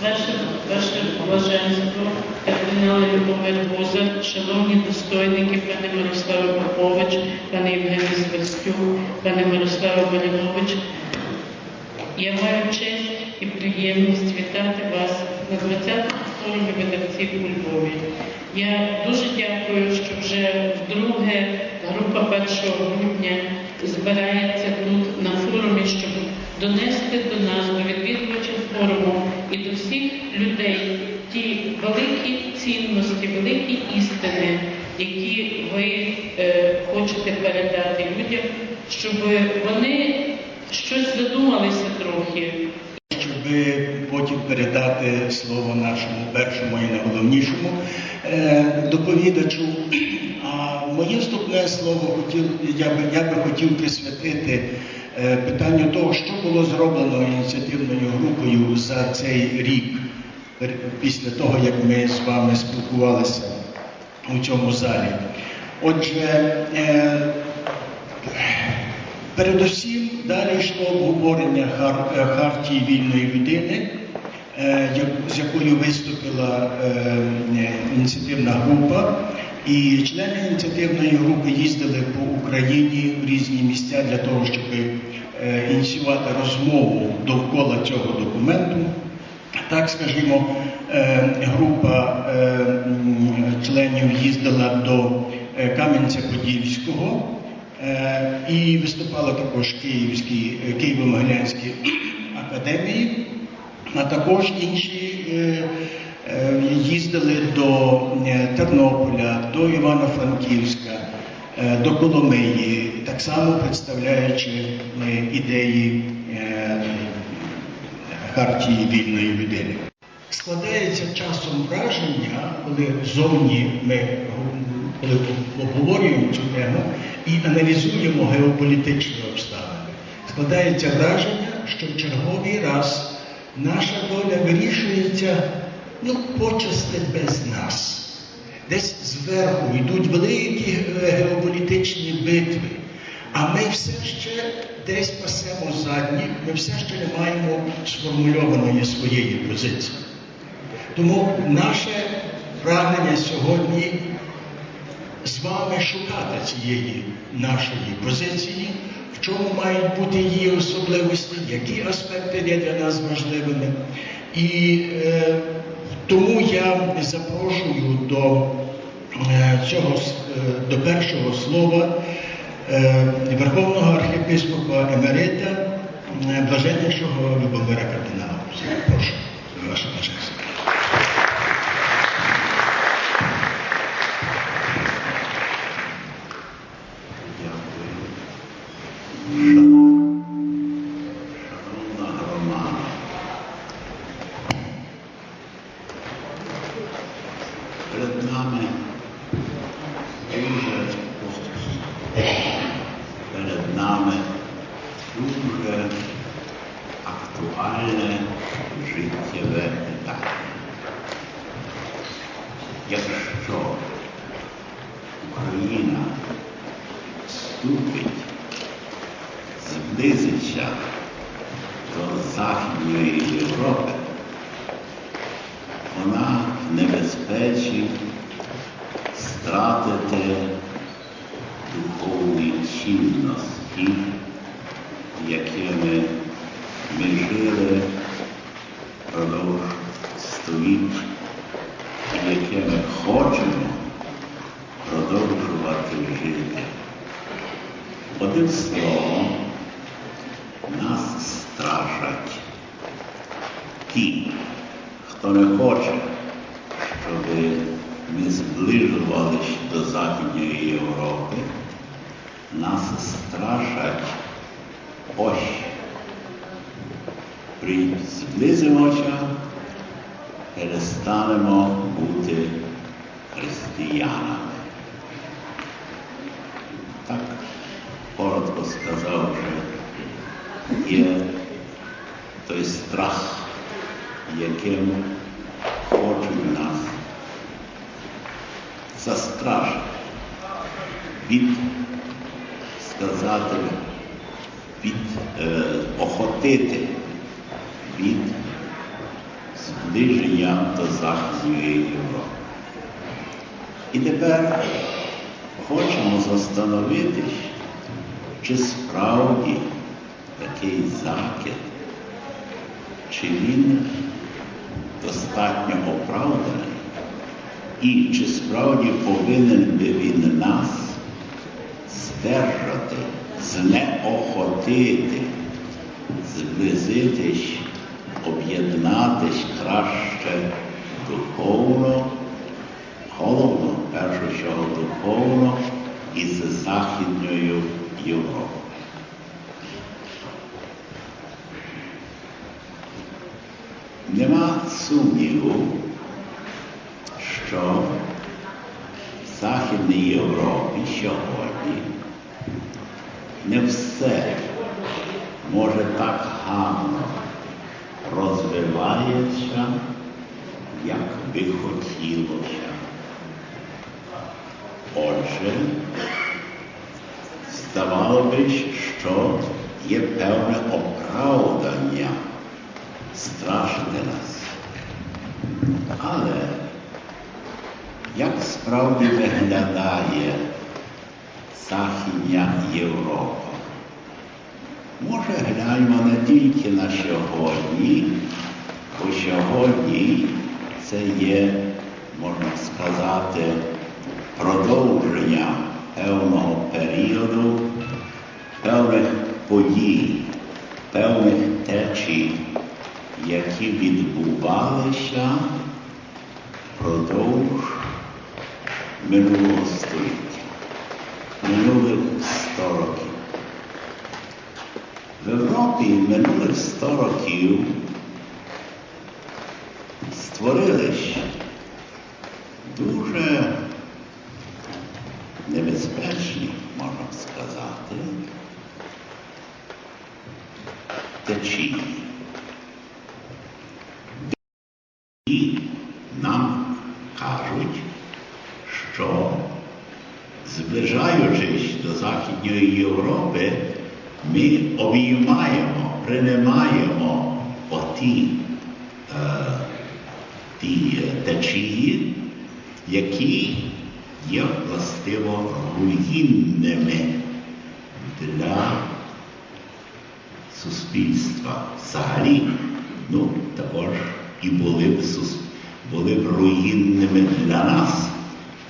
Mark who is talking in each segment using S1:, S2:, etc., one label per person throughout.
S1: Ваше, ваше блаженство, кардинал Любомир Буза, шановні достойники, пане Мирославе Попович, пане Євгеній Сверстюк, пане Мирославе Малінович, я маю честь і приємність вітати вас на 20-му форумі видавців у Львові. Я дуже дякую, що вже вдруге група 1 грудня збирається тут на форумі, щоб донести до нас, до відвідувачів форуму і до всіх людей ті великі цінності, великі істини, які ви е, хочете передати людям, щоб вони щось задумалися трохи
S2: щоб потім передати слово нашому першому і найголовнішому е, доповідачу. А моє вступне слово хотів, я би, я би хотів присвятити е, питанню того, що було зроблено ініціативною групою за цей рік, після того, як ми з вами спілкувалися у цьому залі. Отже, е, Передусім далі йшло обговорення е, хартії вільної людини, з якою виступила ініціативна група. І члени ініціативної групи їздили по Україні в різні місця для того, щоб е, ініціювати розмову довкола цього документу. Так, скажімо, е, група е, членів їздила до Кам'янця-Подільського і виступала також Київській, Києво-Могилянській академії, а також інші їздили до е, Тернополя, до Івано-Франківська, е, до Коломиї, так само представляючи е, ідеї е, хартії вільної людини. Складається часом враження, коли зовні ми коли обговорюємо цю тему і аналізуємо геополітичні обставини. Складається враження, що в черговий раз наша доля вирішується ну, почасти без нас. Десь зверху йдуть великі е, геополітичні битви, а ми все ще десь пасемо задніх, ми все ще не маємо сформульованої своєї позиції. Тому наше прагнення сьогодні з вами шукати цієї нашої позиції, в чому мають бути її особливості, які аспекти є для нас важливими. І е, тому я запрошую до е, цього е, до першого слова е, Верховного архієпископа Емерита, блаженнішого Любомира кардинала. Прошу, ваше бажання.
S3: стратити духовні цінності, якими При зблизимося, перестанемо бути християнами. Так коротко сказавши, є той страх, яким хочуть нас застрашити від сказати, від е, охотити від зближення до Західної Європи. І тепер хочемо застановитись, чи справді такий закид, чи він достатньо оправданий, і чи справді повинен би він нас здержати, знеохотити, зблизитись, об'єднатись краще духовно, головно, першу чергу духовно із Західною Європою. Нема сумніву, що в Західній Європі сьогодні не все може так гарно розвивається, як би хотілося. Отже, здавало би, що є певне оправдання страшити нас. Але як справді виглядає Західня Європа? Може, гляньмо не тільки на сьогодні, бо сьогодні це є, можна сказати, продовження певного періоду, певних подій, певних течій, які відбувалися впродовж минулого століття, минулих 100 років. В Європі минулих 100 років створились дуже небезпечні, можна сказати, течії. І нам кажуть, що зближаючись до Західної Європи, ми обіймаємо, приймаємо оті е, ті течії, які є властиво руїнними для суспільства взагалі, ну також і були б, були б руїнними для нас,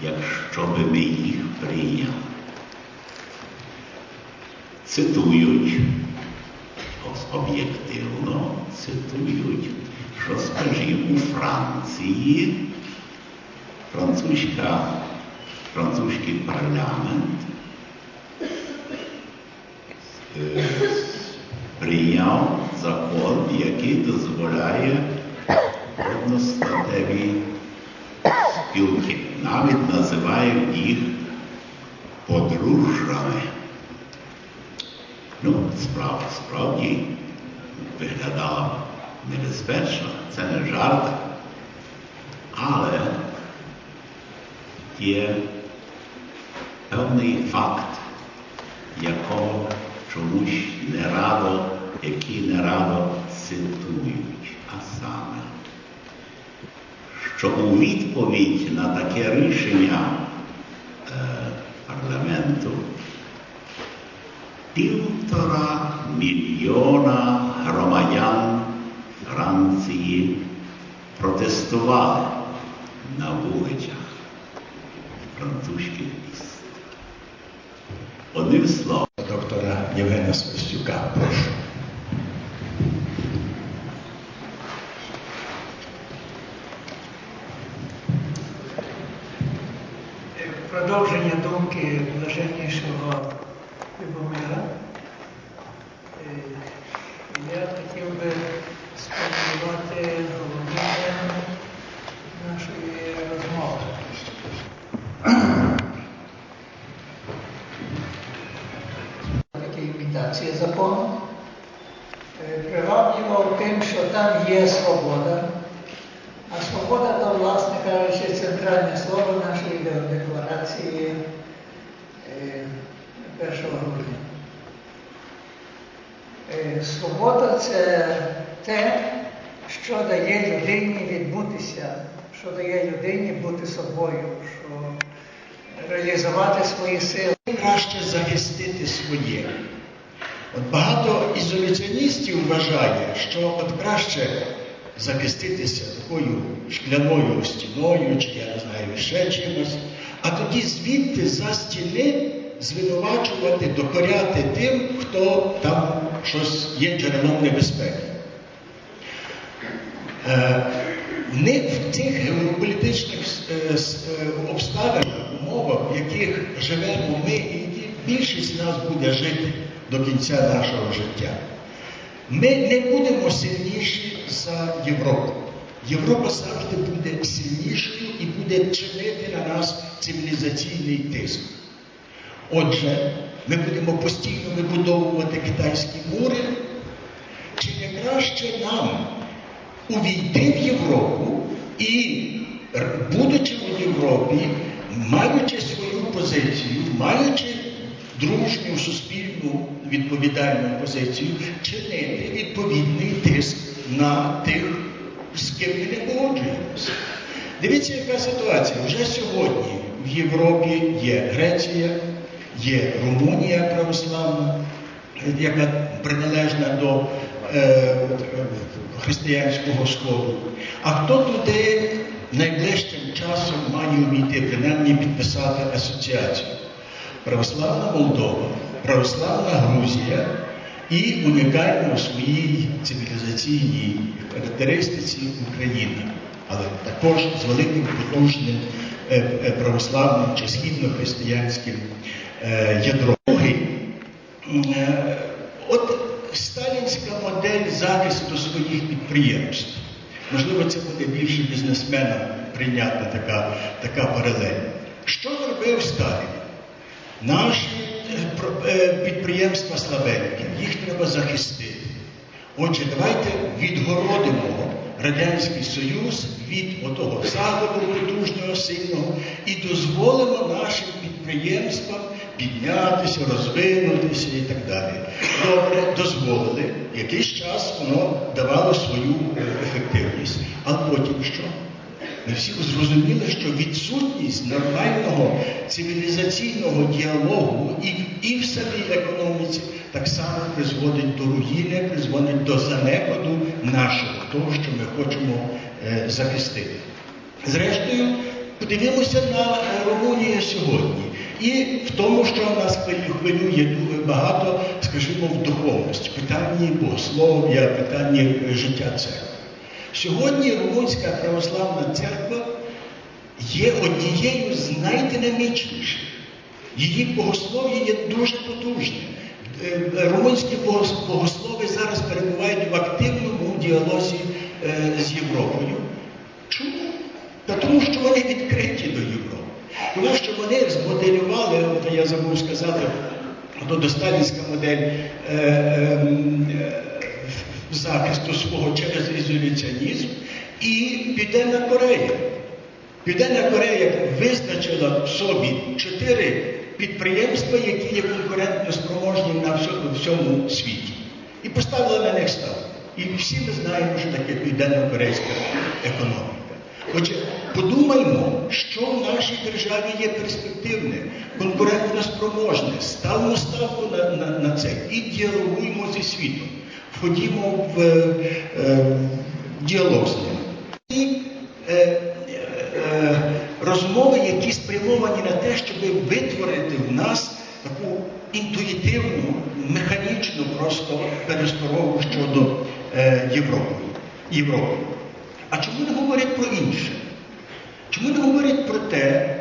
S3: якщо б ми їх прийняли. Цитують об'єктивно, цитують, що, скажімо, у Франції французька, французький парламент е, прийняв закон, який дозволяє одностатеві спілки. Навіть називають їх подружжями. Справа справді виглядала небезпечно, це не жарт. Але є певний факт, якого чомусь не радо, який не радо цитують, а саме, що у відповідь на таке рішення е, парламенту півтора мільйона громадян Франції протестували на вулицях французьких міст. Одним словом,
S2: доктора Євгена Свистюка. Прошу.
S4: Продовження думки блаженнішого Любомира. Е, Я хотів би спробувати головну тему нашої розмови. Таке імітація закону. Е, Привабливо тим, що там є свобода, а свобода то, власне кажучи, центральне слово нашої декларації е, 1 грудня. Е, Свобода це те, що дає людині відбутися, що дає людині бути собою, що реалізувати свої сили.
S2: краще захистити своє. От багато ізоляціоністів вважає, що от краще захиститися такою шкляною стіною, чи я не знаю, ще чимось, а тоді звідти за стіни звинувачувати, докоряти тим, хто там щось є джерелом небезпеки. Е, Не в цих геополітичних е, е, обставинах, умовах, в яких живемо ми, і більшість з нас буде жити до кінця нашого життя. Ми не будемо сильніші за Європу. Європа завжди буде сильнішою і буде чинити на нас цивілізаційний тиск. Отже, ми будемо постійно вибудовувати китайські мури, чи не краще нам увійти в Європу і, будучи в Європі, маючи свою позицію, маючи дружню, суспільну відповідальну позицію, чинити відповідний тиск на тих, з ким ми не погоджуємося. Дивіться, яка ситуація. Вже сьогодні в Європі є Греція, є Румунія православна, яка приналежна до е, християнського сходу. А хто туди найближчим часом має вміти, принаймні підписати асоціацію? Православна Молдова, Православна Грузія і унікальна у своїй цивілізаційній характеристиці Україна, але також з великим потужним е, е, православним чи східно-християнським е, ядром. От сталінська модель захисту своїх підприємств. Можливо, це буде більше бізнесменам прийнятна така, така паралель. Що робив Сталін? Наші е, е, підприємства слабенькі, їх треба захистити. Отже, давайте відгородимо Радянський Союз від отого заходу потужного, сильного і дозволимо нашим підприємствам піднятися, розвинутися і так далі. Добре, дозволили. Якийсь час воно давало свою ефективність. А потім що? Ми всі зрозуміли, що відсутність нормального цивілізаційного діалогу і, і в самій економіці так само призводить до руїни, призводить до занепаду нашого, того, що ми хочемо е, захистити. Зрештою, подивимося на е, Румунію сьогодні. І в тому, що нас хвилює дуже багато, скажімо, в духовності, питанні богослов'я, питанні е, життя церкви. Сьогодні Румунська православна церква є однією з найдинамічніших. Її богослов'я є дуже потужне. Румунські богослови зараз перебувають в активному діалозі е, з Європою. Чому? Та тому, що вони відкриті до Європи. Тому що вони змоделювали, от я забув сказати, то досталінська модель е, е, е, захисту свого через ізоляціонізм і Південна Корея. Південна Корея визначила в собі чотири підприємства, які є конкурентно спроможні на всьому, світі. І поставила на них ставку. І всі ми знаємо, що таке південно-корейська економіка. Отже, подумаймо, що в нашій державі є перспективне, конкурентно спроможне. Ставимо ставку на, на, на це і діалогуємо зі світом. Входімо в е, е, діалог з ним. І е, е, розмови, які спрямовані на те, щоб витворити в нас таку інтуїтивну, механічну просто пересторогу щодо е, Європи. Європи. А чому не говорять про інше? Чому не говорять про те,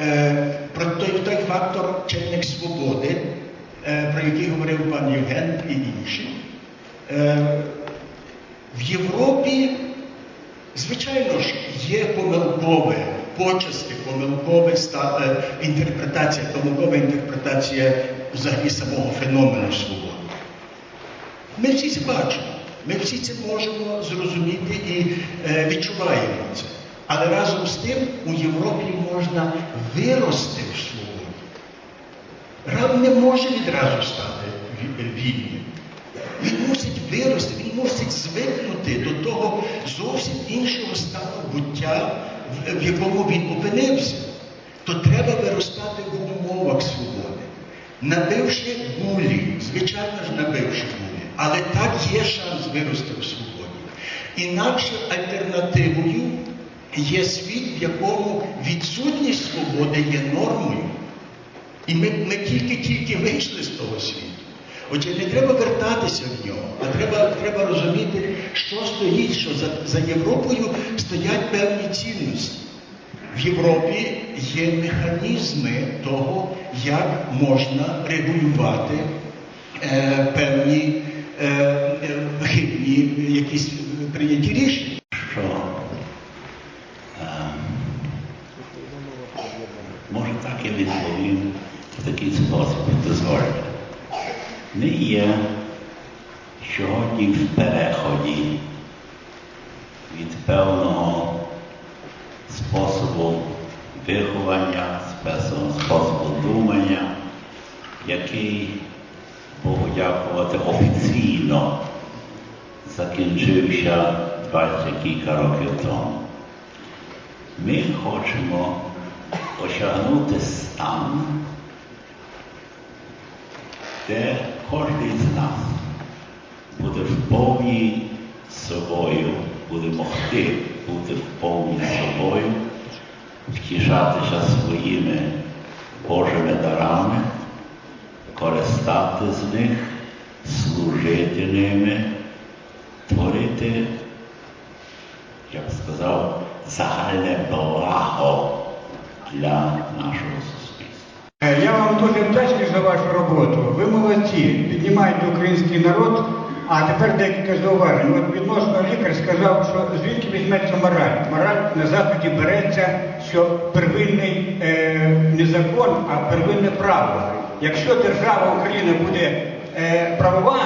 S2: е, про той, той фактор чинник свободи, е, про який говорив пан Євген і інші? Е, в Європі, звичайно ж, є помилкове, почасти помилкове е, інтерпретація, помилкова інтерпретація взагалі самого феномену свободи. Ми всі це бачимо, ми всі це можемо зрозуміти і е, відчуваємо це. Але разом з тим у Європі можна вирости в свободі. Раб не може відразу стати вільним. Він мусить вирости, він мусить звикнути до того зовсім іншого стану буття, в- якому він опинився. То треба виростати в умовах свободи. Набивши гулі, звичайно ж набивши гулі, але так є шанс вирости в свободі. Інакше альтернативою є світ, в якому відсутність свободи є нормою. І ми, ми тільки-тільки вийшли з того світу. Отже, не треба вертатися в нього, а треба, треба розуміти, що стоїть, що за, за Європою стоять певні цінності. В Європі є механізми того, як можна регулювати е, певні е, е, хибні якісь прийняті рішення.
S3: що е, може так я відповім в такий спосіб, дозвольте. Не є сьогодні в переході від певного способу виховання, способу думання, який, Богу дякувати, офіційно закінчився 20 кілька років тому. Ми хочемо осягнути стан, де кожен з нас буде в повній собою, буде могти бути в повній собою, втішатися своїми Божими дарами, користати з них, служити ними, творити, як сказав, загальне благо для нашого суспільства.
S5: Е, Я вам дуже вдячний за вашу роботу. Ви молодці, піднімаєте український народ. А тепер декілька зауважень. От відносно лікар сказав, що звідки візьметься мораль. Мораль на заході береться, що первинний е, не закон, а первинне право. Якщо держава Україна буде е, правова,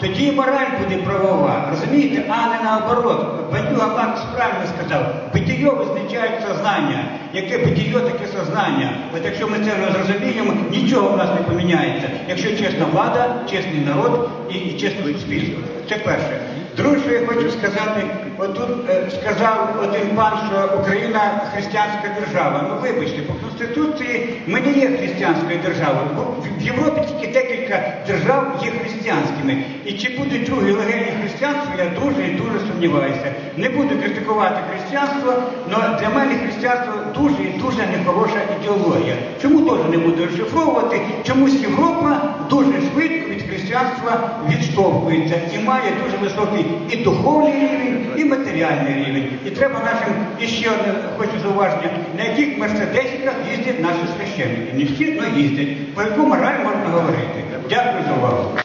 S5: тоді і мораль буде правова. Розумієте, а не наоборот. Бандюга Маркс правильно сказав, битіє визначає сознання. Яке битіє, таке сознання. От якщо ми це не зрозуміємо, нічого в нас не поміняється. Якщо чесна влада, чесний народ і, і чесне суспільство. Це перше. Друге, що я хочу сказати, отут е, сказав один пан, що Україна християнська держава. Ну вибачте, по Конституції ми не є християнською державою. Бо в- в Європі тільки декілька держав є християнськими. І чи будуть другі легені християнства, я дуже і дуже сумніваюся. Не буду критикувати християнство, але для мене християнство дуже і дуже нехороша ідеологія. Чому теж не буду розшифровувати? Чомусь Європа дуже швидко від християнства відштовхується і має дуже високий і духовний рівень, і матеріальний рівень. І треба нашим, і ще одне хочу зауваження, на яких мерседесиках їздять наші священники. Не всі, але їздять. Про яку мораль можна говорити? Дякую за увагу.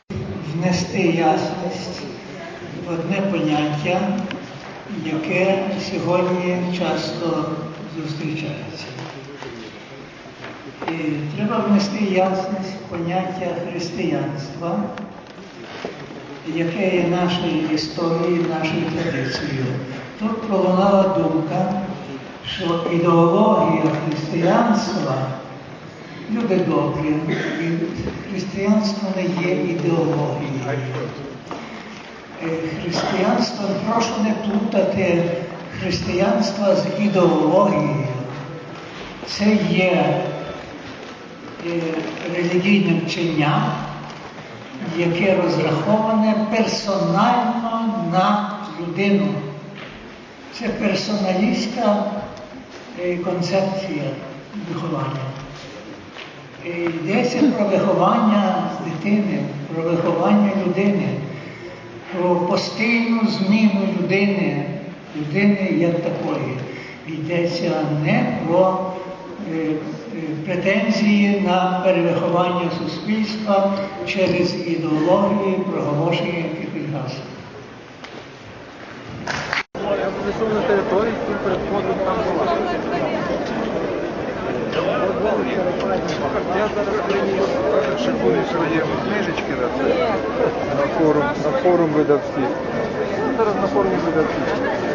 S4: внести ясність в одне поняття, яке сьогодні часто зустрічається. І треба внести ясність в поняття християнства, яке є нашою історією, нашою традицією. Тут пролунала думка, що ідеологія християнства Люди добрі, християнство не є ідеологією. Е, Християнство, прошу не плутати християнство з ідеологією. Це є е, релігійне вчення, яке розраховане персонально на людину. Це персоналістська е, концепція виховання. І Йдеться про виховання дитини, про виховання людини, про постійну зміну людини, людини як такої. Йдеться не про е, е, претензії на перевиховання суспільства через ідеології, проголошення якихось гасел.
S6: Я зайшов на територію, тут переходу там. Я зараз приніс шикую свої книжечки на це. На форум, на форум видавців. Зараз на форумі видавців.